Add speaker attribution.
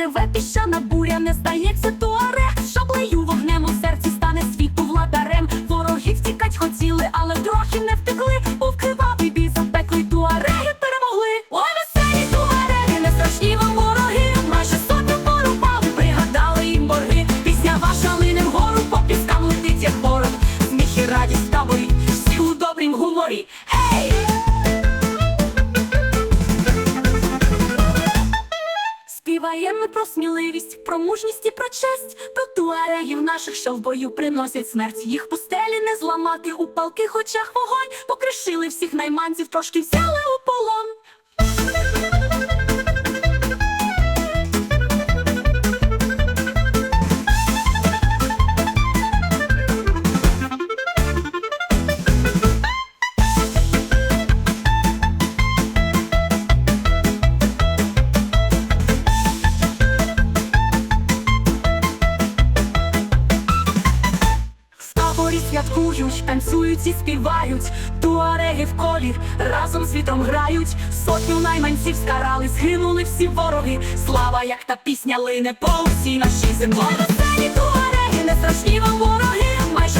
Speaker 1: Реве піщана буря, не здається туарег Шаблею вогнем у серці стане світу владарем. Ворогів тікать хотіли, але трохи не втекли. Був кривавий бій запеклий туареги перемогли. Ой, веселі туареги, не страшні вам вороги. Майже сотню порубали, пригадали їм борги. Пісня ваша лине вгору, по піскам летить, як ворог Сміх і всі у добрім гуморі! Співаємо про сміливість, про мужність і про честь, про туарегів наших, що в бою приносять смерть. Їх пустелі не зламати у палких очах вогонь. Покришили всіх найманців, трошки взяли у полон. Святкують, танцюють і співають, туареги в колі разом з вітром грають. Сотню найманців скарали, згинули всі вороги. Слава, як та пісня лине по всій нашій землі. Туареги, не страшні вам вороги. Майже